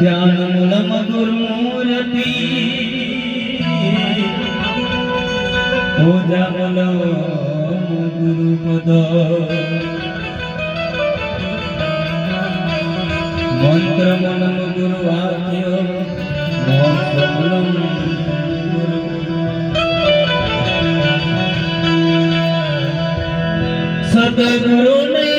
ધ્યાન મૂલમ ગુરુમૂર્તિ પૂજા મૂલમ ગુરુપદ મંત્ર મૂલમ ગુરુવાક્ય મોક્ષ મૂલમ ગુરુ સદગુરુને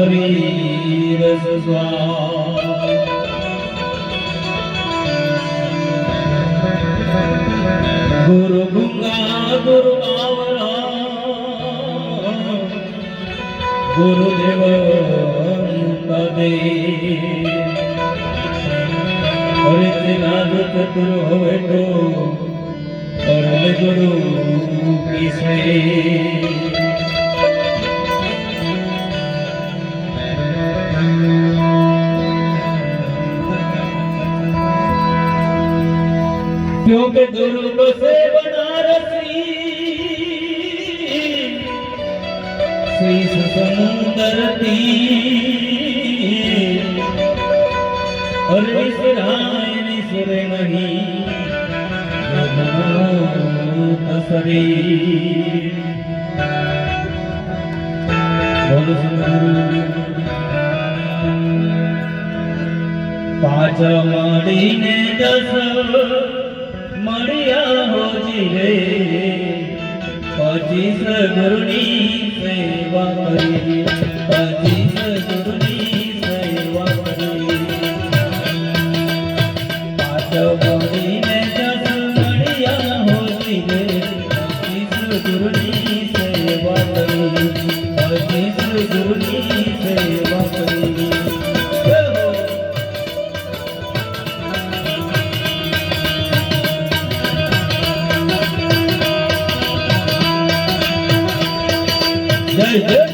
હરી રસ ગુરુ ગુંગા ગુરુ બાવરા ગુરુદેવ પદે હરે તે હવે તો પરલ ગુરુ કિસે योग दुर्ग से बनारसी शीश समुंदर और विसराय निसर नहीं तसरी बोल सुंदर पाच माड़ी ने दस મળ્યા હોજી રે. પચીસ ગુરુની સેવા કરી. પચીસ ગુરુની સેવા કરી. પાછો મળીને જસ મળ્યા હોજી રે. પચીસ ગુરુની સેવા કરી. પચીસ ગુરુની સેવા Yeah.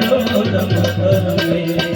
ढोल मकर में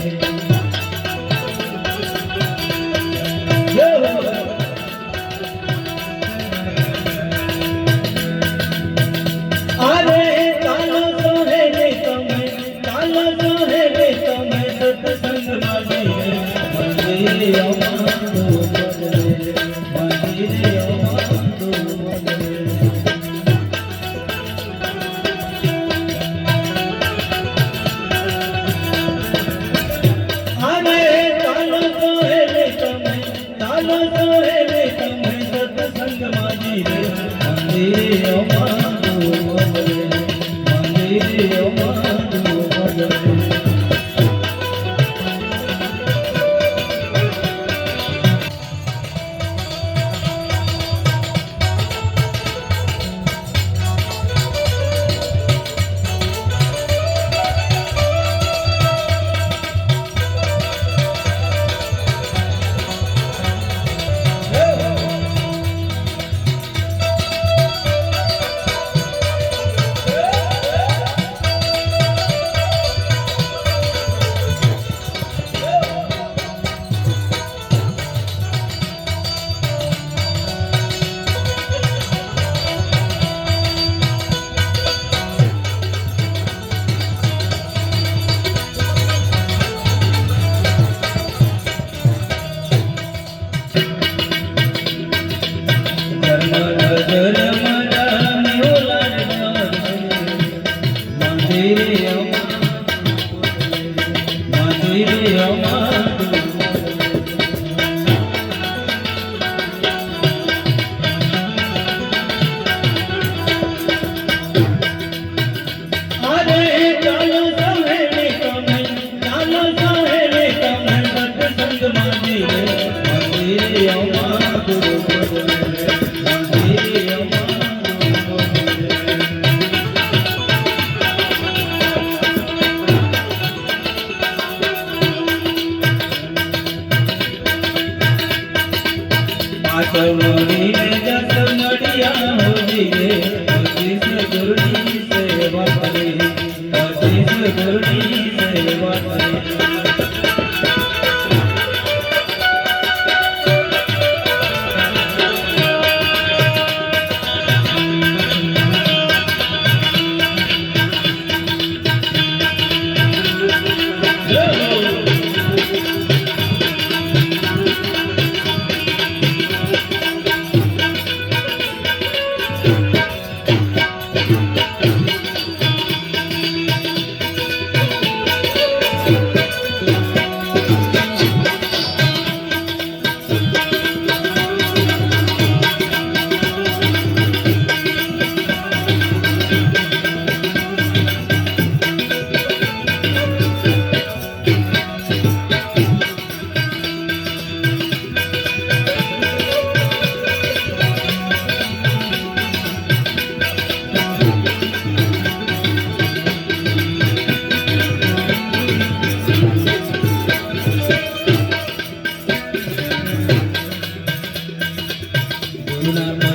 দিলাম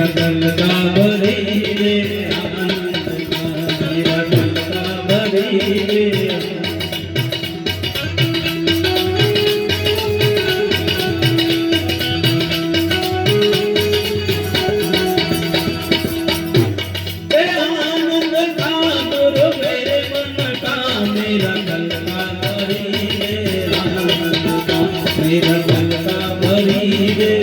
मेरे मन का मेरा दिल का भरी रे